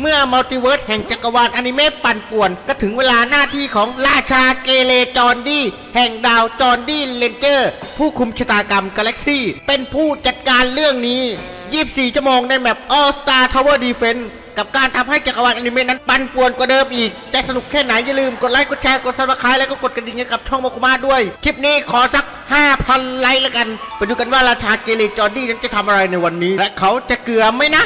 เมื่อมัลติเวิร์สแห่งจักรวาลอนิเมะปั่นป่วน ก็ถึงเวลาหน้าที่ของราชาเกเรจอร์ดี้ แห่งดาวจอร์ดี้เลนเจอร์ ผู้คุมชะตากรรมกาแล็กซี่ เป็นผู้จัดการเรื่องนี้ 24 ชั่วโมงในแมป All Star Tower Defense กับการทำให้จักรวาลอนิเมะนั้นปั่นป่วนกว่าเดิมอีก จะสนุกแค่ไหนอย่าลืมกดไลค์กดแชร์กดซับสไครต์แล้วก็กดกระดิ่งให้กับช่องโมคุมาด้วย คลิปนี้ขอสัก 5,000 ไลค์แล้วกัน ไปดูกันว่าราชาเกเรจอร์ดี้นั้นจะทำอะไรในวันนี้ และเขาจะเกลือไหมนะ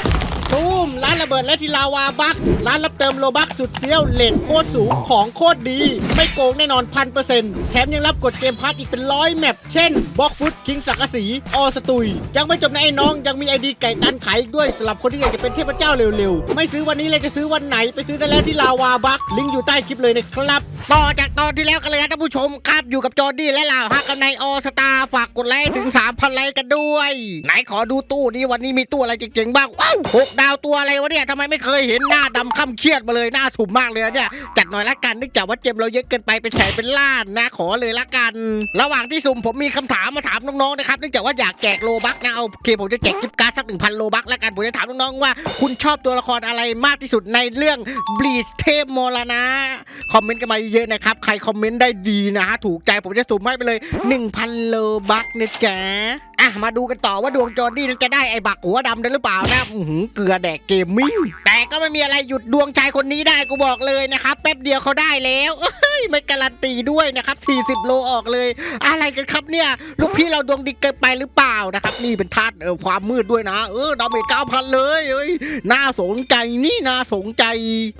ตูมร้านระเบิดและทีลาวาบักร้านรับเติมโลบักสุดเฟี้ยวเลนโคตรสูงของโคตรดี ไม่โกงแน่นอนพันเปอร์เซ็นต์แถมยังรับกดเกมพาร์ทอีกเป็นร้อยแมปเช่นบล็อกฟุตคิงสักกะสีออสตุย ยังไม่จบนะไอ้น้องยังมีไอดีไก่ตันขายด้วยสำหรับคนที่อยากจะเป็นเทพเจ้าเร็วๆ ไม่ซื้อวันนี้เลยจะซื้อวันไหนไปซื้อได้แล้วที่ลาวาบักลิงก์อยู่ใต้คลิปเลยนะครับ ต่อจากตอนที่แล้วกันเลยนะท่านผู้ชมครับอยู่กับจอร์ดี้และลาวฮักกันในออสตาฝากกดไลค์ถึง3,000ไลค์กันด้วย ไหนขอดูตู้นี้วันนี้มีตู้อะไรเจ๋งๆบ้างว้าวหกดาวตัวอะไรวะเนี่ยทำไมไม่เคยเห็นหน้าดำค่ำเครียดมาเลยหน้าสุ่มมากเลยเนี่ยจัดหน่อยละกันเนื่องจากว่าเจมเราเยอะเกินไปเป็นแสนเป็นล้านนะขอเลยละกัน ระหว่างที่สุ่มผมมีคำถามมาถามน้องๆนะครับเนื่องจากว่าอยากแจกโลบักนะเอาโอเคผมจะแจกกิฟต์การ์ดสักหนึ่งพันโลบักละกันผมจะถามน้องๆว่า คุณชอบตัวละครอะไรมากที่สุดในเรื่องบลีชเทพมรณะคอมเมนต์กันมาเยอะๆนะครับใครคอมเมนต์ได้ดีนะฮะถูกใจผมจะสุ่มให้ไปเลย 1,000โลบักนะจ๊ะ อะมาดูกันต่อว่าดวงจอร์ดี้นั้นจะได้ไอ้บักหัวดำได้หรือเปล่านะอื้อหือเกลือแดกเกมมิ่งแต่ก็ไม่มีอะไรหยุดดวงชายคนนี้ได้กูบอกเลยนะครับแป๊บเดียวเขาได้แล้ว ไม่การันตีด้วยนะครับ 40 โลออกเลย อะไรกันครับเนี่ย ลูกพี่เราดวงดีเกินไปหรือเปล่านะครับ นี่เป็นธาตุความมืดด้วยนะ เออดาเมจ9,000 เลยเอ้ยน่าสนใจนี่น่าสนใจ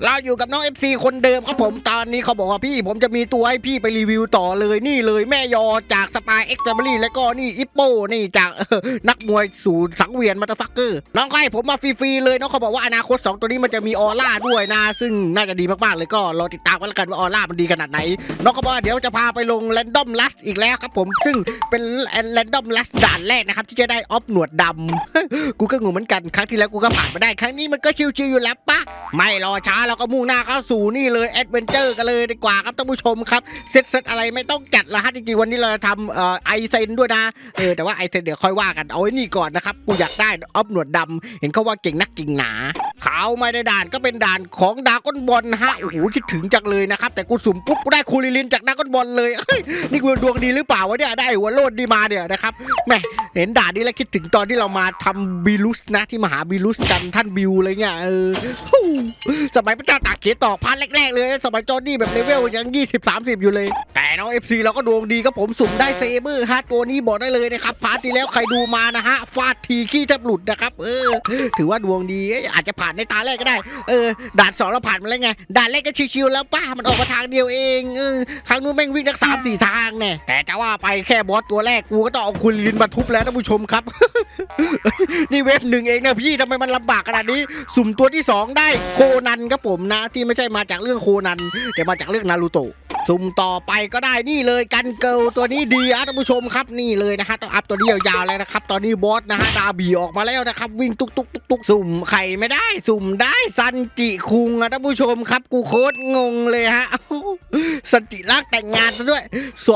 เราอยู่กับน้อง FC คนเดิมครับผมตอนนี้เขาบอกว่าพี่ผมจะมีตัวให้พี่ไปรีวิวต่อเลยนี่เลยแม่ยอจากสปายเอ็กซ์แฟมิลี่แล้วก็นี่อิปโปนี่จากนักมวยศูนย์สังเวียนมาตาฟักเกอร์น้องก็ให้ผมมาฟรีๆเลยน้องเขาบอกว่าอนาคต 2 ตัวนี้มันจะมีออร่าด้วยนะ ซึ่งน่าจะดีมากๆเลยก็รอติดตามกันแล้วกันว่าออร่ามันดีขนาดไหนน้องก็บอกว่าเดี๋ยวจะพาไปลงแรนดอมลัสอีกแล้วครับผมซึ่งเป็นแรนดอมลัสด่านแรกนะครับที่จะได้ออฟหนวดดำกูก็งงเหมือนกันครั้งที่แล้วกูก็ผ่านมาได้ ครั้งนี้มันก็ชิวๆอยู่แล้วปะไม่รอช้าเราก็มุ่งหน้าเข้าสู่นี่เลยแอดเวนเจอร์กันเลยดีกว่าครับท่านผู้ชมครับเซตเซตอะไรไม่ต้องจัดละฮะจริงๆวันนี้เราจะทำเอ่อไอเซนด้วยนะเออแต่ว่าไอเซนเดี๋ยวค่อยว่ากันเอาไว้นี่ก่อนนะครับกูอยากได้ออฟหนวดดำเห็นเขาว่าเก่งนักเก่งหนา ขาไม่ได้ด่านก็เป็นด่านของดาก้อนบอลฮะโอ้โหคิดถึงจังเลยนะครับ แต่กูสุ่มปุ๊บกูได้คูลิลินจากดาก้อนบอลเลยเฮ้ยนี่กูดวงดีหรือเปล่าวะเนี่ยได้หัวโลดดีมาเนี่ยนะครับแหม่เห็นด่านนี้แล้วคิดถึงตอนที่เรามาทำบิลุสนะที่มหาบิลุสกันท่านบิวอะไรเงี้ยเออฮู้สมัยพระเจ้าตากเขียต่อพาร์ทแรกๆเลยสมัยจอร์ดี้แบบเลเวลยัง20 30 อยู่เลย แต่น้อง FC เราก็ดวงดีครับผมสุ่มได้เซเบอร์ฮะตัวนี้บอกได้เลยนะครับพาร์ทที่แล้วใครดูมานะฮะฟาดทีขี้แทบหลุดนะครับเออถือว่าดวงดีอาจจะผ่านในตาแรกก็ได้ เออด่านสองเราผ่านมาแล้วไงด่านแรกก็ชิวๆแล้วป้ามันออกมาทางเดียวเองเออครั้งนู้นแม่งวิ่งทั้งสามสี่ทางแน่แต่จะว่าไปแค่บอสตัวแรกกูก็ต้องเอาคุณลินมาทุบแล้วท่านผู้ชมครับ นี่เวฟหนึ่งเองนะพี่ทำไมมันลำบากขนาดนี้ สุ่มตัวที่สองได้โคนันครับผมนะ ที่ไม่ใช่มาจากเรื่องโคนันแต่มาจากเรื่องนารูโตะสุ่มต่อไปก็ได้นี่เลยกันเกิลตัวนี้ดีนะท่านผู้ชมครับนี่เลยนะฮะต้องอัพตัวนี้ยาวๆเลยนะครับ ตอนนี้บอสนะฮะดาบีออกมาแล้วนะครับ วิ่งตุกตุกตุกตุกสุ่มไข่ไม่ได้สุ่มได้ซันจิคุงอะท่านผู้ชมครับ กูโคตรงงเลยฮะสันจิรักแต่งงานซะด้วย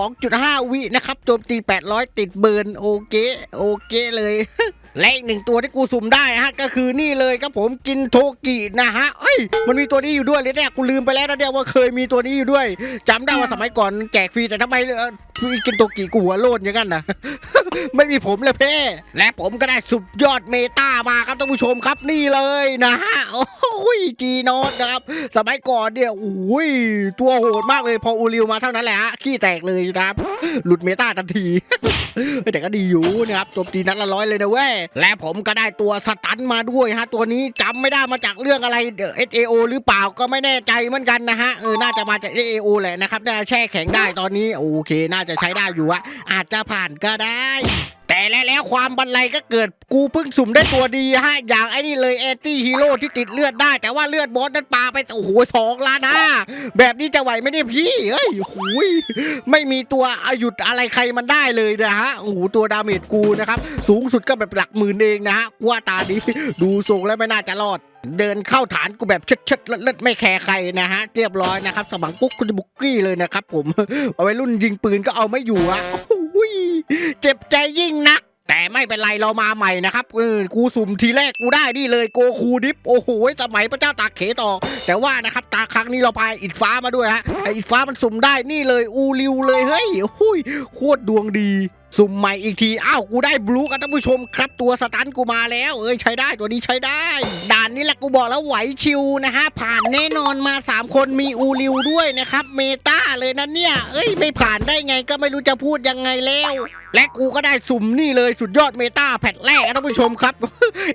2.5 วินะครับโจมตี 800 ติดเบิร์นโอเค โอเคเลย และอีกหนึ่งตัวที่กูสุ่มได้นะฮะก็คือนี่เลยครับผมกินโทกินะฮะเอ้ยมันมีตัวนี้อยู่ด้วยเลยเนี่ยกูลืมไปแล้วนะเดียวว่าเคยมีตัวนี้อยู่ด้วยจำได้ว่าสมัยก่อนแจกฟรีแต่ทำไมเออมีกินโทกิกูหัวโลนอย่างนั้นนะไม่มีผมเลยเพ่และผมก็ได้สุดยอดเมตามาครับท่านผู้ชมครับนี่เลยนะฮะโอ้ยจีโนตนะครับ สมัยก่อนเนี่ยโอ้ยตัวโหดมากเลยพออูริวมาเท่านั้นแหละฮะขี้แตกเลยนะครับ หลุดเมตาทันทีแต่ก็ดีอยู่นะครับจมตีนัดละร้อยเลยนะเว้ยและผมก็ได้ตัวสตันมาด้วยฮะ ตัวนี้จำไม่ได้มาจากเรื่องอะไรเดอะ SAO หรือเปล่าก็ไม่แน่ใจเหมือนกันนะฮะเออน่าจะมาจากเอเอโอแหละนะครับน่าแช่แข็งได้ตอนนี้โอเค น่าจะใช้ได้อยู่อะอาจจะผ่านก็ได้ แต่แล้วแล้วความบันไลก็เกิดกูเพิ่งสุ่มได้ตัวดีฮะ อย่างไอ้นี่เลยแอนตี้ฮีโร่ที่ติดเลือดได้ แต่ว่าเลือดบอสนั้นปาไปโอ้โหสองล้านห้าแบบนี้จะไหวไหมเนี่ยพี่เอ้ยหุยไม่มีตัวอายุดอะไรใครมันได้เลยนะฮะโอ้โหตัวดาเมจกูนะครับ สูงสุดก็แบบหลักหมื่นเองนะฮะกว่าตานี้ดูทรงแล้วไม่น่าจะรอดเดินเข้าฐานกูแบบเชิดๆเลิศไม่แคร์ใครนะฮะ เรียบร้อยนะครับ สมังปุ๊กคุณบุกกี้เลยนะครับผมเอาไว้รุ่นยิงปืนก็เอาไม่อยู่อะ อ้ยเจ็บใจยิ่งนัก แต่ไม่เป็นไรเรามาใหม่นะครับเออกูสุ่มทีแรกกูได้นี่เลยโกคูดิฟโอ้โหสมัยพระเจ้าตากเขต่อ แต่ว่านะครับตาครั้งนี้เราพายอิดฟ้ามาด้วยฮะไออิดฟ้ามันสุ่มได้นี่เลยอูริวเลยเฮ้ยหุ้ยโคตรดวงดีสุ่มใหม่อีกที อ้าว กูได้บลูกันท่านผู้ชมครับ ตัวสตันกูมาแล้ว เอ้ยใช้ได้ตัวนี้ใช้ได้ ด่านนี้แหละกูบอกแล้วไหวชิวนะฮะ ผ่านแน่นอนมา 3 คนมีอูริวด้วยนะครับ เมตาเลยนะเนี่ย เอ้ย ไม่ผ่านได้ไงก็ไม่รู้จะพูดยังไงแล้ว และกูก็ได้สุ่มนี่เลยสุดยอดเมตาแพทแรกท่านผู้ชมครับ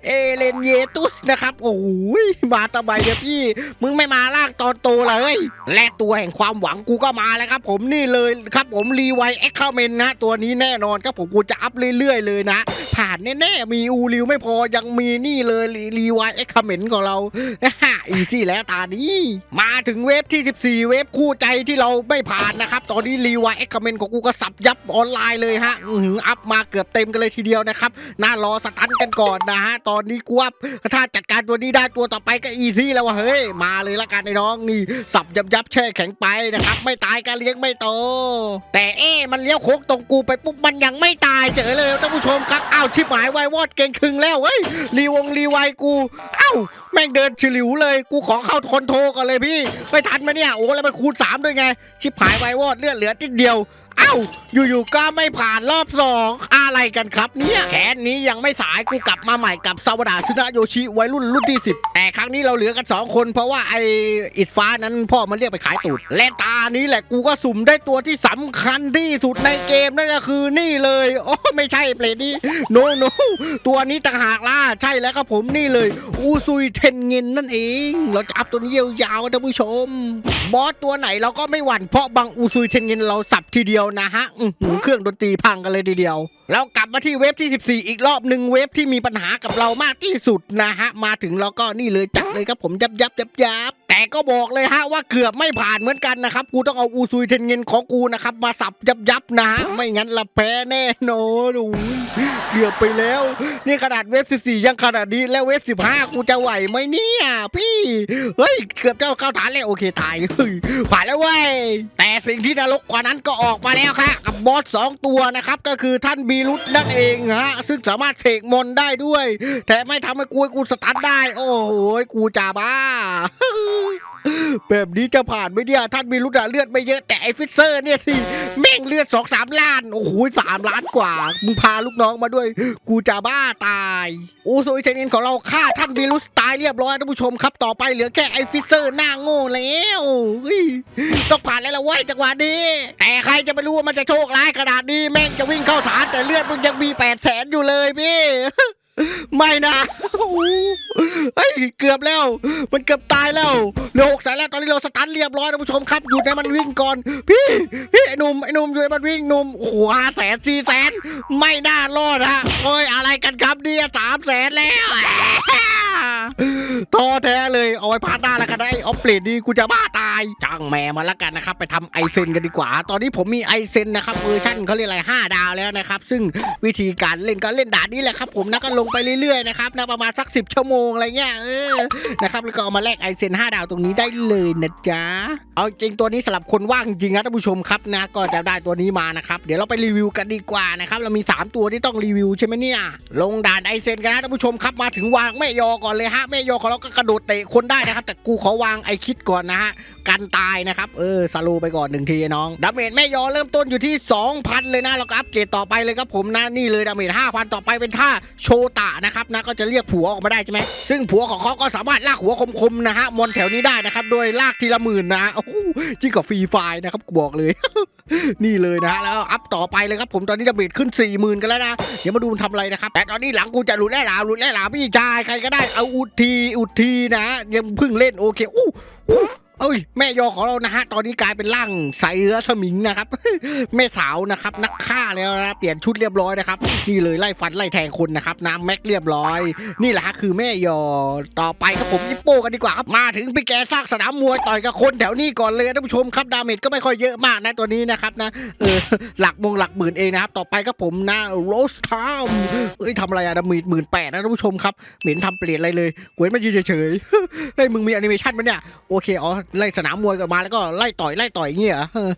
เอเลนเยตุสนะครับ โอ้ยมาทำไมเนี่ยพี่ มึงไม่มาล่างตอนโตเลยและตัวแห่งความหวังกูก็มาแล้วครับ ผมนี่เลยครับ ผมรีไวเอ็กซ์เมนนะตัวนี้แน่นอนครับผมกูจะอัพเรื่อยๆเลยนะ ผ่านแน่ๆมีอูริวไม่พอยังมีนี่เลยรีไวเอ็กซ์เมนของเราอีซี่แล้วตานี้มาถึงเวฟที่ 14 เวฟคู่ใจที่เราไม่ผ่านนะครับ ตอนนี้รีไวเอ็กซ์เมนของกูก็สับยับออนไลน์เลยฮะอืออัพมาเกือบเต็มกันเลยทีเดียวนะครับน่ารอสตันกันก่อนนะฮะตอนนี้กูว่าถ้าจัดการตัวนี้ได้ตัวต่อไปก็อีซี่แล้วว่ะเฮ้ยมาเลยละกันไอ้น้องนี่สับยับยับแช่แข็งไปนะครับ ไม่ตายก็เลี้ยงไม่โต แต่เอ๊ะมันเลี้ยวโค้งตรงกูไปปุ๊บมันยังไม่ตายเจอเลยท่านผู้ชมครับอ้าวชิบหายไววอดเก่งคึงแล้วเฮ้ยรีวงรีไวกูอ้าวแม่งเดินฉลิวเลย กูขอเข้าคอนโทรก่อนเลยพี่ ไม่ทันไหมเนี่ยโอ้แล้วไปคูณ3ด้วยไง ชิบหายไววอดเลือดเหลือติดเดียว เอ้า อยู่ๆก็ไม่ผ่านรอบสองอะไรกันครับเนี่ยแขนนี้ยังไม่สายกูกลับมาใหม่กับซาวดาซึนะโยชิวัยรุ่นรุ่นที่ 10 แต่ครั้งนี้เราเหลือกัน 2 คนเพราะว่าไออิดฟ้านั้นพ่อมันเรียกไปขายตูด และตานี้แหละกูก็สุ่มได้ตัวที่สำคัญที่สุดในเกมนั่นก็คือนี่เลยโอ้ไม่ใช่เปลนี้โนโนตัวนี้ต่างหากล่ะใช่แล้วครับผมนี่เลย อูซุยเทนเงินนั่นเอง เราจะอัพตัวนี้ยาวๆท่านผู้ชม บอสตัวไหนเราก็ไม่หวั่นเพราะบางอูซุยเทนเงินเราสับทีเดียวนะฮะเครื่องดนตรีพังกันเลยทีเดียว แล้วกลับมาที่เวฟที่ 14 อีกรอบหนึ่งเวฟที่มีปัญหากับเรามากที่สุดนะฮะ มาถึงเราก็นี่เลยจัดเลยครับผมยับยับยับยับ แต่ก็บอกเลยฮะว่าเกือบไม่ผ่านเหมือนกันนะครับ กูต้องเอาอูซุยเทนเงินของกูนะครับ มาสับยับยับนะฮะไม่งั้นละแพ้แน่นอนโอ้ยเกือบไปแล้ว นี่ขนาดเวฟ14 ยังขนาดนี้แล้วเวฟ15 กูจะไหวไหมเนี่ย พี่เฮ้ยเกือบจะเข้าฐานแล้วโอเคตายเฮ้ยผ่านแล้วเว้ยแต่สิ่งที่นรกกว่านั้นก็ออกมาแล้วค่ะกับบอส2ตัวนะครับก็คือท่านบีรุตนั่นเองฮะซึ่งสามารถเสกมนได้ด้วย แถมไม่ทำให้กูกูสตาร์ทได้ โอ้โหกูจะบ้าแบบนี้จะผ่านไหมเนี่ยท่านมีรุดอะเลือดไม่เยอะแต่ไอฟิเซอร์เนี่ยสิแม่งเลือดสองสามล้าน โอ้โหสามล้านกว่า มึงพาลูกน้องมาด้วย กูจะบ้าตายอูซุยเทนินของเราฆ่าท่านบีรุสตายเรียบร้อยท่านผู้ชมครับต่อไปเหลือแค่ไอฟิเซอร์หน้าโง่แล้วต้องผ่านแล้วละเว้ยจังหวะนี้ แต่ใครจะไปรู้ว่ามันจะโชคร้ายขนาดนี้แม่งจะวิ่งเข้าฐานแต่เลือดมึงยังมีแปดแสนอยู่เลยพี่ ไม่นะเฮ้ยเกือบแล้ว มันเกือบตายแล้วเหลือหกแสนแล้วตอนนี้เราสตันเรียบร้อยท่านผู้ชมครับ อยู่ในมันวิ่งก่อน พี่พี่ไอ้หนุ่มไอ้หนุ่มอยู่ในมันวิ่งหนุ่มโอ้โหห้าแสนสี่แสนไม่น่ารอดฮะโอ้ยอะไรกันครับเนี่ยสามแสนแล้วท้อแท้เลยเอาไว้พาร์ทหน้าแล้วกันนะไอ้ออฟเปลดดีกูจะบ้าตาย จ้างแม่มาแล้วกันนะครับไปทำไอเซนกันดีกว่า ตอนนี้ผมมีไอเซนนะครับเวอร์ชันเขาเรียกอะไรห้าดาวแล้วนะครับ ซึ่งวิธีการเล่นก็เล่นด่านนี้แหละครับ ผมนะก็ลงไปเรื่อยๆนะครับนะประมาณสักสิบชั่วโมงอะไรเงี้ยเออนะครับแล้วก็เอามาแลกไอเซนห้าดาวตรงนี้ได้เลยนะจ๊ะเอาจริงตัวนี้สำหรับคนว่างจริงนะท่านผู้ชมครับนะก็จะได้ตัวนี้มานะครับเดี๋ยวเราไปรีวิวกันดีกว่านะครับเรามี 3 ตัวที่ต้องรีวิวใช่ไหมเนี่ยลงด่านไอเซนกันนะท่านผู้ชมครับมาถึงวางแม่ยอก่อนเลยฮะแม่ยอของเราก็กระโดดเตะคนได้นะครับ แต่กูขอวางไอคิดก่อนนะฮะกันตายนะครับ เออสลว์ไปก่อนหนึ่งทีน้องดาเมจแม่ยอเริ่มต้นอยู่ที่ 2,000 เลยนะเราก็อัปเกรดต่อไปเลยครับผมนะนี่เลยดาเมจ5,000 ต่อไปเป็นท่าโชตะนะครับนะก็จะเรียกผัวออกมาได้ใช่ไหมซึ่งผัวของเขาก็สามารถลากหัวคมๆนะฮะมอนแถวนี้ได้นะครับโดยลากทีละหมื่นนะโอ้โหยิ่งกว่าฟรีไฟล์นะครับบอกเลย นี่เลยนะฮะแล้วอัพต่อไปเลยครับผมตอนนี้ดาเมจขึ้น 40,000 กันแล้วนะเดี๋ยวมาดูมันทำอะไรนะครับแต่ตอนนี้หลังกูจะหลุดแล่หลาหลุดแล่หลาพี่ชายใครก็ได้เอาอุทีอุทีนะยังเพิ่งเล่นโอเคอู้อู้ เอ้ยแม่ยอของเรานะฮะตอนนี้กลายเป็นร่างใสเอื้อสมิงนะครับแม่สาวนะครับนักฆ่าแล้วนะเปลี่ยนชุดเรียบร้อยนะครับนี่เลยไล่ฟันไล่แทงคนนะครับน้ำแม็กเรียบร้อย นี่แหละฮะคือแม่ยอต่อไปครับผมยิปโป้กันดีกว่าครับมาถึงพี่แกสร้างสนามมวยต่อยกับคนแถวนี้ก่อนเลยท่านผู้ชมครับดาเมจก็ไม่ค่อยเยอะมากนะตัวนี้นะครับนะเออหลักมงหลักหมื่นเองนะครับต่อไปครับผมนะโรสทามเอ้ยทำอะไรอะดาเมจหมื่นแปดนะท่านผู้ชมครับเหม็นทำเปลี่ยนอะไรเลยเว้นมายืนเฉยๆเฮ้ยมึงมีแอนิเมชันมั้ยเนี่ยโอเคอ๋อไล่สนามมวยกันมาแล้วก็ไล่ต่อยไล่ต่อยอย่างเงี้ยเหรอเออ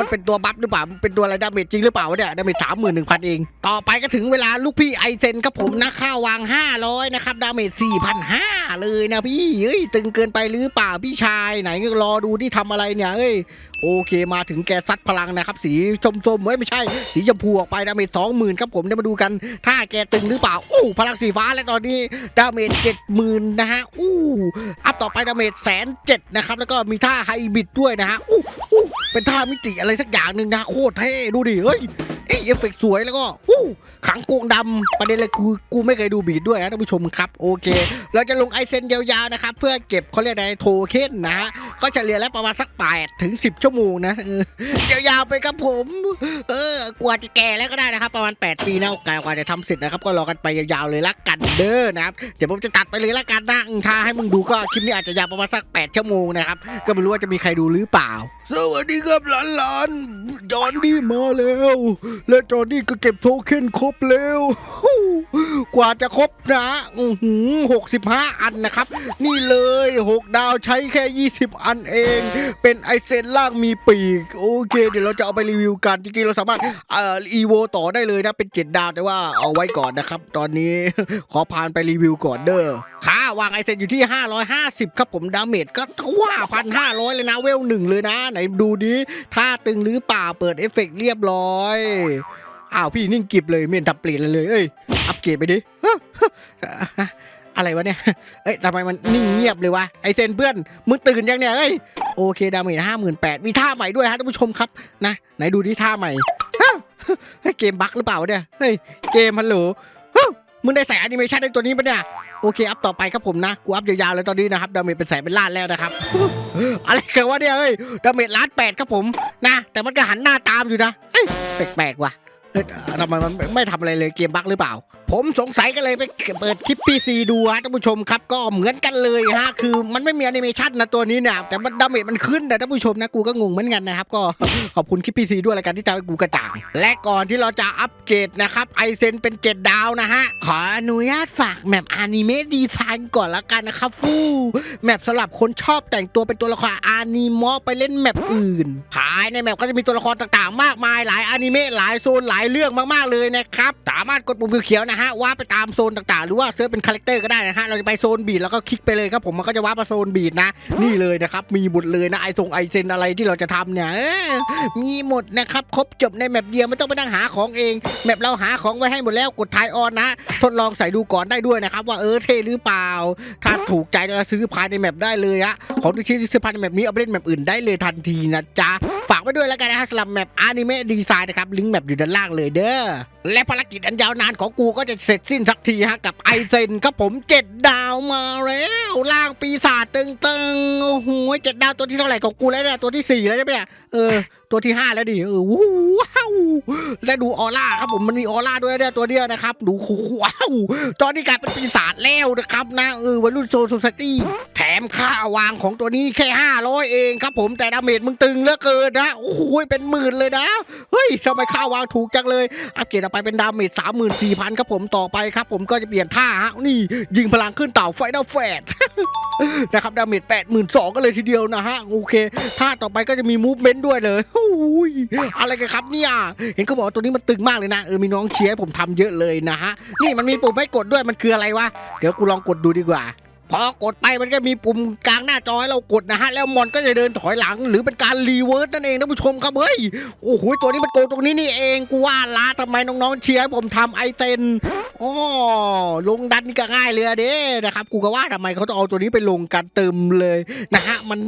มันเป็นตัวบัฟหรือเปล่ามันเป็นตัวอะไรดาเมจจริงหรือเปล่าวะเนี่ยดาเมจสามหมื่นหนึ่งพันเอง ต่อไปก็ถึงเวลาลูกพี่ไอเซนครับผมนะค่าวางห้าร้อยนะครับดาเมจสี่พันห้าเลยนะพี่เฮ้ยตึงเกินไปหรือเปล่าพี่ชายไหนก็รอดูที่ทำอะไรเนี่ยเอ้ยโอเคมาถึงแกซัดพลังนะครับ สีส้มๆเฮ้ยไม่ใช่ สีชมพูออกไปดาเมจสองหมื่นครับผมเดี๋ยวมาดูกันถ้าแกตึงหรือเปล่าอู้พลังสีฟ้าแล้วตอนนี้ดาเมจเจ็ดหมื่นนะฮะอู้อัพต่อไปดาเมจแสนเจ็ดนะครับแล้วก็มีท่าไฮบิดด้วยนะฮะอู้อู้เป็นท่ามิติอะไรสักอย่างหนึ่งนะโคตรเท่ดูดิเฮ้ย เอเอฟเฟกต์สวยแล้วก็อู้ขังโกงดำประเด็นเลยคือกูไม่เคยดูบีดด้วยนะท่านผู้ชมครับโอเค เราจะลงไอเซนยาวๆนะครับ เพื่อเก็บเขาเรียกอะไรโทเค็นนะฮะก็เฉลี่ยแล้วประมาณสัก8ถึง10ชั่วโมงนะเออยาวๆไปครับผม เออกว่าจะแก่แล้วก็ได้นะครับ ประมาณ8ปีนะกว่าจะทำเสร็จนะครับ ก็รอกันไปยาวๆเลยละกันเด้อนะครับเดี๋ยวผมจะตัดไปเลยละกันนะถ้าให้มึงดูก็คลิปนี้อาจจะยาวประมาณสัก8ชั่วโมงนะครับก็ไม่รู้ว่าจะมีใครดูหรือเปล่า สวัสดีครับหลานๆจอนนี่มาแล้วและจอห์นนี่ก็เก็บโทเค็นครบแล้ว กว่าจะครบนะหือหกสิบห้าอันนะครับ นี่เลยหกดาวใช้แค่ยี่สิบอันเอง เป็นไอเซนล่างมีปีก โอเค เดี๋ยวเราจะเอาไปรีวิวกัน จริงๆ เราสามารถเอ่ออีโวต่อได้เลยนะ เป็นเจ็ดดาวแต่ว่าเอาไว้ก่อนนะครับ ตอนนี้ขอผ่านไปรีวิวก่อนเด้อค่า วางไอเซนอยู่ที่ 550 ครับผมดาเมจก็ว่าพันห้าร้อยเลยนะเวลหนึ่งเลยนะ ไหนดูดิถ้าตึงหรือเปล่าเปิดเอฟเฟกต์เรียบร้อยอ้าวพี่นิ่งกิบเลยเมนทับเปลี่ยนเลยเลยเอ้ยอัปเกรดไปดิอะไรวะเนี่ย เอ้ยทำไมมันนิ่งเงียบเลยวะ ไอเซนเพื่อน มึงตื่นยังเนี่ย เอ้ย โอเค ดาเมจห้าหมื่นแปดมีท่าใหม่ด้วยฮะท่านผู้ชมครับนะ ไหนดูที่ท่าใหม่เกมบั๊กหรือเปล่าเนี่ย เฮ้ย เกมฮัลโหลมึงได้ใส่แอนิเมชันในตัวนี้ปะเนี่ย โอเคอัพต่อไปครับผมนะกูอัพยาวๆเลยตอนนี้นะครับดาเมจเป็นแสนเป็นล้านแล้วนะครับ อะไรกันวะเนี่ยเอ้ยดาเมจล้านแปดครับผมนะ แต่มันก็หันหน้าตามอยู่นะเอ้ยแปลกๆว่ะเอ้ยทำไมมันไม่ทำอะไรเลยเกมบั๊กหรือเปล่า ผมสงสัยก็เลยไปเปิดคลิปพีซีดูฮะท่านผู้ชมครับก็เหมือนกันเลยฮะคือมันไม่มีแอนิเมชันนะตัวนี้เนี่ยแต่มันดาเมจมันขึ้นนะท่านผู้ชมนะกูก็งงเหมือนกันนะครับก็ขอบคุณคลิปพีซีด้วยละกันที่ทำให้กูกระจ่างและก่อนที่เราจะอัปเกรดนะครับไอเซนเป็น7ดดาวนะฮะขออนุญาตฝากแมปอนิเมะดีไซน์ก่อนละกันนะครับฟูแมปสำหรับคนชอบแต่งตัวเป็นตัวละครอนิมอไปเล่นแมปอื่นภายในแมปก็จะมีตัวละครต่างๆ มากมายหลายอนิเมะหลายโซนหลายเรื่องมากๆเลยนะครับสามารถกดปุ่มเขียวๆนะฮะว่าไปตามโซนต่างๆ หรือว่าเซิร์ฟเป็นคาแรคเตอร์ก็ได้นะฮะเราจะไปโซนบีดแล้วก็คลิกไปเลยครับผมมันก็จะว่ามาโซนบีดนะ นี่เลยนะครับมีหมดเลยนะไอทรงไอเซนอะไรที่เราจะทำเนี่ยมีหมดนะครับครบจบในแมปเดียวไม่ต้องไปนั่งหาของเองแมปเราหาของไว้ให้หมดแล้วกดทายออนนะ ทดลองใส่ดูก่อนได้ด้วยนะครับว่าเออเท่หรือเปล่า ถ้าถูกใจจะซื้อภายในแมปได้เลยฮะของทุกชิ้นที่ซื้อภายในแมปนี้เอาไปเล่นแมปอื่นได้เลยทันทีนะจ๊ะ ฝากไว้ด้วยแล้วกันนะฮะสำหรับแมปอนิเมะดีไซน์นะครับ ลิงก์แมปอยู่ด้านล่างเลยเด้อ และภารกิจอันยาวนานของกูก็จะเสร็จสิ้นสักทีฮะกับไอเซนครับผมเจ็ดดาวมาแล้วล่างปีศาจตึงๆโอ้โหเจ็ดดาวตัวที่เท่าไหร่ของกูแล้วเนี่ยตัวที่สี่แล้วใช่ไหมเนี่ยเออ ตัวที่ห้าแล้วดิเออว้าวและดูออร่าครับผมมันมีออร่าด้วยเนี่ยตัวเดียนะครับดูว้าวตอนนี้กลายเป็นปีศาจแล้วนะครับนะเออวัยรุ่นโซโซซตี้แถมค่าวางของตัวนี้แค่ห้าร้อยเองครับผมแต่ดาเมจมึงตึงเหลือเกินนะโอ้โหเป็นหมื่นเลยนะเฮ้ยทำไมค่าวางถูกจังเลยอัปเกรดไปเป็นดาเมจสามหมื่นสี่พันครับผมต่อไปครับ ผมก็จะเปลี่ยนท่าฮะนี่ ยิงพลังขึ้นเต่าไฟนอลแฟดนะครับดาเมจแปดหมื่นสองก็เลยทีเดียวนะฮะโอเคท่าต่อไปก็จะมีมูฟเมนต์ด้วยเลยอยอะไรกันครับเนี่ย เห็นเขาบอกว่าตัวนี้มันตึงมากเลยนะ เออ มีน้องเชียร์ให้ผมทำเยอะเลยนะฮะ นี่มันมีปุ่มให้กดด้วย มันคืออะไรวะ เดี๋ยวกูลองกดดูดีกว่า พอกดไปมันก็มีปุ่มกลางหน้าจอให้เรากดนะฮะ แล้วมอนก็จะเดินถอยหลัง หรือเป็นการรีเวิร์สนั่นเองท่านผู้ชมครับเฮ้ยโอ้โหตัวนี้มันโกงตรงนี้นี่เองกูว่าละทำไมน้องๆเชียร์ผมทำไอเซนอ๋อลงดันนี่ก็ง่ายเลยเด้นะครับกูก็ว่าทำไมเขาต้องเอาตัวนี้ไปลงกันเติมเลยนะฮะมัน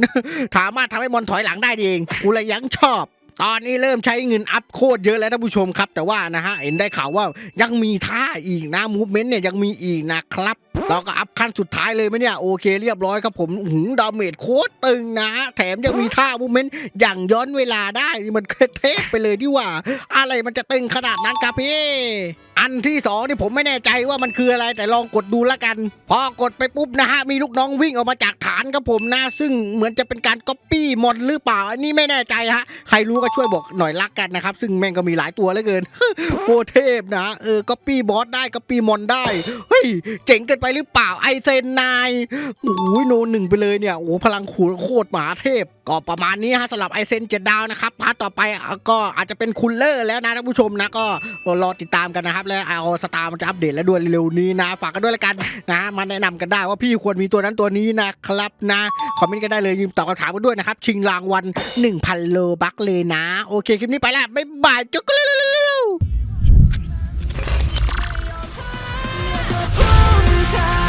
สามารถทำให้มอนถอยหลังได้เองกูเลยยังชอบตอนนี้เริ่มใช้เงินอัพโคตรเยอะแล้วท่านผู้ชมครับ แต่ว่านะฮะเห็นได้ข่าวว่ายังมีท่าอีกนะมูฟเมนต์เนี่ยยังมีอีกนะครับ เราก็อัพขั้นสุดท้ายเลยไหมเนี่ยโอเคเรียบร้อยครับผมหือดาเมจโคตรตึงนะ แถมยังมีท่ามูเมนต์อย่างย้อนเวลาได้นี่มันเทพไปเลยดีว่า อะไรมันจะตึงขนาดนั้นครับพี่อันที่สองนี่ผมไม่แน่ใจว่ามันคืออะไรแต่ลองกดดูละกัน พอกดไปปุ๊บนะฮะมีลูกน้องวิ่งออกมาจากฐานครับผมนะซึ่งเหมือนจะเป็นการก๊อปปี้มอนหรือเปล่า อันนี้ไม่แน่ใจฮะใครรู้ก็ช่วยบอกหน่อยละกันนะครับ ซึ่งแม่งก็มีหลายตัวเหลือเกินโคตรเทพนะเออก๊อปปี้บอสได้ก๊อปปี้มอนได้เฮ้ยเจ๋งเกินไปหรือรือเปล่าไอเซนนายโอ้ยโนหนึ่งไปเลยเนี่ยโอ้พลังขูดโคตรหมาเทพ ก็ประมาณนี้ฮะสำหรับไอเซนเจ็ดดาวนะครับพาร์ทต่อไปก็อาจจะเป็นคุณเลอร์แล้วนะท่านผู้ชมนะก็รอติดตามกันนะครับ แล้วเอาสตาร์มันจะอัปเดตแล้วด้วยเร็วๆนี้นะ ฝากกันด้วยละกันนะมาแนะนำกันได้ว่าพี่ควรมีตัวนั้นตัวนี้นะครับนะคอมเมนต์กันได้เลยยิมตอบคำถามกันด้วยนะครับ ชิงรางวัล 1,000 โลบักเลยนะ โอเค คลิปนี้ไปแล้วบ๊ายบายจุ๊กเลย time.